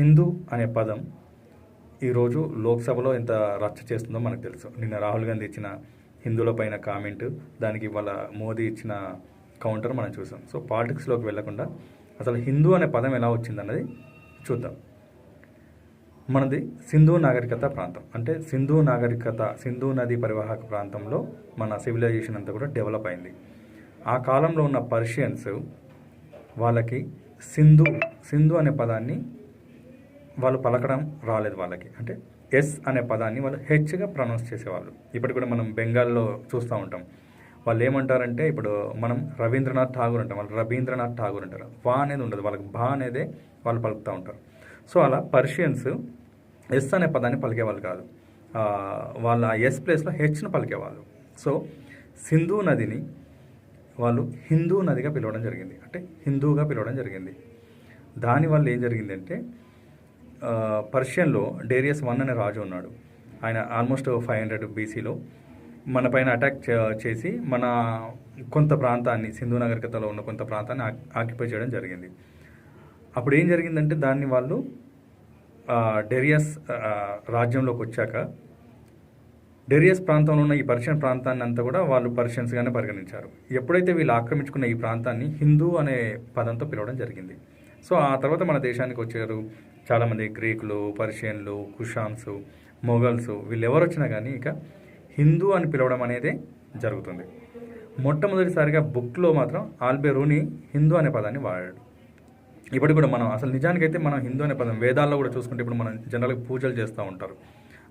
హిందూ అనే పదం ఈరోజు లోక్సభలో ఎంత రచ్చ చేస్తుందో మనకు తెలుసు. నిన్న రాహుల్ గాంధీ ఇచ్చిన హిందువుల పైన కామెంట్ దానికి ఇవాళ మోదీ ఇచ్చిన కౌంటర్ మనం చూసాం. సో పాలిటిక్స్లోకి వెళ్ళకుండా అసలు హిందూ అనే పదం ఎలా వచ్చిందన్నది చూద్దాం. మనది సింధు నాగరికత ప్రాంతం. అంటే సింధు నాగరికత సింధు నది పరివాహక ప్రాంతంలో మన సివిలైజేషన్ అంతా కూడా డెవలప్ అయింది. ఆ కాలంలో ఉన్న పర్షియన్స్ వాళ్ళకి సింధు సింధు అనే పదాన్ని వాళ్ళు పలకడం రాలేదు వాళ్ళకి. అంటే ఎస్ అనే పదాన్ని వాళ్ళు హెచ్గా ప్రొనౌన్స్ చేసేవాళ్ళు. ఇప్పటికి కూడా మనం బెంగాల్లో చూస్తూ ఉంటాం. వాళ్ళు ఏమంటారంటే ఇప్పుడు మనం రవీంద్రనాథ్ ఠాగూర్ అంటాం. వాళ్ళు రవీంద్రనాథ్ ఠాగూర్ అంటారు. వా అనేది ఉండదు. వాళ్ళకి బా అనేదే వాళ్ళు పలుకుతూ ఉంటారు. సో అలా పర్షియన్స్ ఎస్ అనే పదాన్ని పలికేవాళ్ళు కాదు. వాళ్ళ ఎస్ ప్లేస్లో హెచ్ను పలికేవాళ్ళు. సో సింధు నదిని వాళ్ళు హిందూ నదిగా పిలవడం జరిగింది. అంటే హిందూగా పిలవడం జరిగింది. దానివల్ల ఏం జరిగిందంటే అంటే పర్షియన్లో డేరియస్ వన్ అనే రాజు ఉన్నాడు. ఆయన ఆల్మోస్ట్ ఫైవ్ హండ్రెడ్ బీసీలో. మన పైన అటాక్ చేసి మన కొంత ప్రాంతాన్ని సింధు నాగరికతలో ఉన్న కొంత ప్రాంతాన్ని ఆక్యుపై చేయడం జరిగింది. అప్పుడు ఏం జరిగిందంటే దాన్ని వాళ్ళు డెరియస్ రాజ్యంలోకి వచ్చాక డెరియస్ ప్రాంతంలో ఉన్న ఈ పర్షియన్ ప్రాంతాన్ని అంతా కూడా వాళ్ళు పర్షియన్స్గానే పరిగణించారు. ఎప్పుడైతే వీళ్ళు ఆక్రమించుకున్న ఈ ప్రాంతాన్ని హిందూ అనే పదంతో పిలవడం జరిగింది. సో ఆ తర్వాత మన దేశానికి వచ్చారు. చాలామంది గ్రీకులు పర్షియన్లు కుషాన్స్ మొఘల్స్ వీళ్ళు ఎవరు వచ్చినా కానీ ఇక హిందూ అని పిలవడం అనేది జరుగుతుంది. మొట్టమొదటిసారిగా బుక్లో మాత్రం ఆల్బెరూని హిందూ అనే పదాన్ని వాడాడు. ఇప్పుడు కూడా మనం అసలు నిజానికైతే మనం హిందూ అనే పదం వేదాల్లో కూడా చూసుకుంటే ఇప్పుడు మనం జనరల్గా పూజలు చేస్తూ ఉంటారు.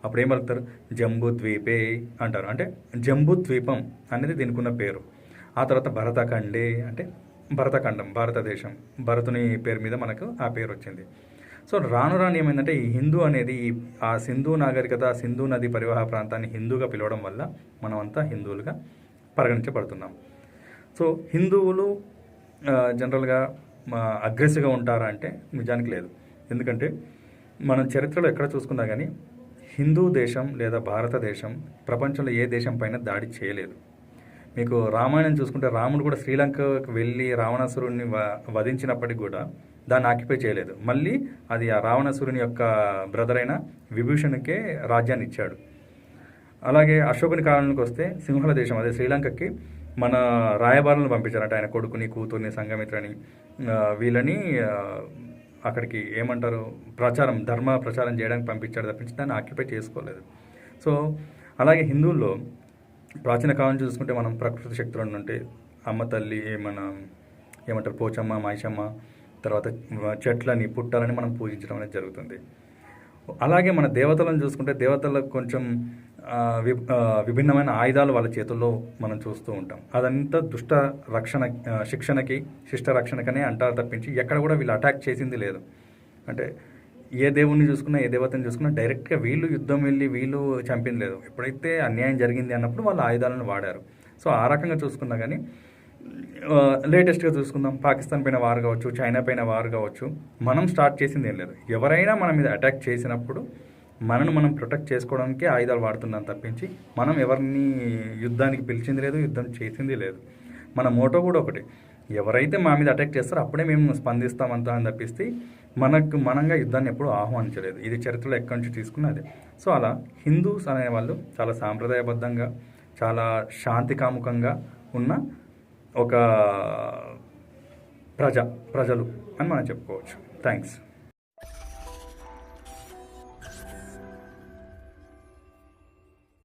అప్పుడు ఏం పలుకుతారు? జంబూ ద్వీపే అంటారు. అంటే జంబూ ద్వీపం అనేది దీనికి ఉన్న పేరు. ఆ తర్వాత భరతఖండే అంటే భరతఖండం భారతదేశం. భరతుని పేరు మీద మనకు ఆ పేరు వచ్చింది. సో రాను రాను ఏమైందంటే ఈ హిందూ అనేది ఆ సింధు నాగరికత సింధు నది పరివాహ ప్రాంతాన్ని హిందూగా పిలవడం వల్ల మనమంతా హిందువులుగా పరిగణించబడుతున్నాం. సో హిందువులు జనరల్గా అగ్రెసివ్గా ఉంటారా అంటే నిజానికి లేదు. ఎందుకంటే మనం చరిత్రలో ఎక్కడ చూసుకున్నా కానీ హిందూ దేశం లేదా భారతదేశం ప్రపంచంలో ఏ దేశం పైన దాడి చేయలేదు. మీకు రామాయణం చూసుకుంటే రాముడు కూడా శ్రీలంకకు వెళ్ళి రావణాసురుడిని వ- వధించినప్పటికీ కూడా దాన్ని ఆక్యుపై చేయలేదు. మళ్ళీ అది ఆ రావణాసురుని యొక్క బ్రదర్ అయిన విభూషణ్కే రాజ్యాన్ని ఇచ్చాడు. అలాగే అశోకుని కాలంలోకి వస్తే సింహళ దేశం అదే శ్రీలంకకి మన రాయబారులను పంపించారంట ఆయన కొడుకుని కూతుర్ని సంఘమిత్రని. వీళ్ళని అక్కడికి ఏమంటారు ప్రచారం ధర్మ ప్రచారం చేయడానికి పంపించాడు తప్పించి దాన్ని ఆక్యుపై చేసుకోలేదు. సో అలాగే హిందువుల్లో ప్రాచీన కాలం చూసుకుంటే మనం ప్రకృతి శక్తులు ఉంటే అమ్మ తల్లి మన ఏమంటారు పోచమ్మ మాయిషమ్మ తర్వాత చెట్లని పుట్టాలని మనం పూజించడం అనేది జరుగుతుంది. అలాగే మన దేవతలను చూసుకుంటే దేవతలకు కొంచెం వి విభిన్నమైన ఆయుధాలు వాళ్ళ చేతుల్లో మనం చూస్తూ ఉంటాం. అదంతా దుష్ట రక్షణ శిక్షణకి శిష్ట రక్షణకనే అంటారు తప్పించి ఎక్కడ కూడా వీళ్ళు అటాక్ చేసింది లేదు. అంటే ఏ దేవుణ్ణి చూసుకున్నా ఏ దేవతని చూసుకున్నా డైరెక్ట్గా వీళ్ళు యుద్ధం వెళ్ళి వీళ్ళు చంపింది లేదు ఎప్పుడైతే అన్యాయం జరిగింది అన్నప్పుడు వాళ్ళు ఆయుధాలను వాడారు. సో ఆ రకంగా చూసుకున్నా కానీ లేటెస్ట్గా చూసుకుందాం. పాకిస్తాన్ పైన వారు కావచ్చు చైనా పైన వారు కావచ్చు మనం స్టార్ట్ చేసింది ఏం లేదు. ఎవరైనా మన మీద అటాక్ చేసినప్పుడు మనను మనం ప్రొటెక్ట్ చేసుకోవడానికి ఆయుధాలు వాడుతున్నాం తప్పించి మనం ఎవరిని యుద్ధానికి పిలిచింది లేదు యుద్ధం చేసింది లేదు. మన మోటో కూడా ఒకటి. ఎవరైతే మా మీద అటాక్ చేస్తారో అప్పుడే మేము స్పందిస్తామంతా అని తప్పిస్తే మనకు మనంగా యుద్ధాన్ని ఎప్పుడూ ఆహ్వానించలేదు. ఇది చరిత్రలో ఎక్కడి నుంచి తీసుకున్నది సో అలా హిందూస్ అనేవాళ్ళు చాలా సాంప్రదాయబద్ధంగా చాలా శాంతికాముకంగా ఉన్న ఒక ప్రజ ప్రజలు అని మనం చెప్పుకోవచ్చు. థ్యాంక్స్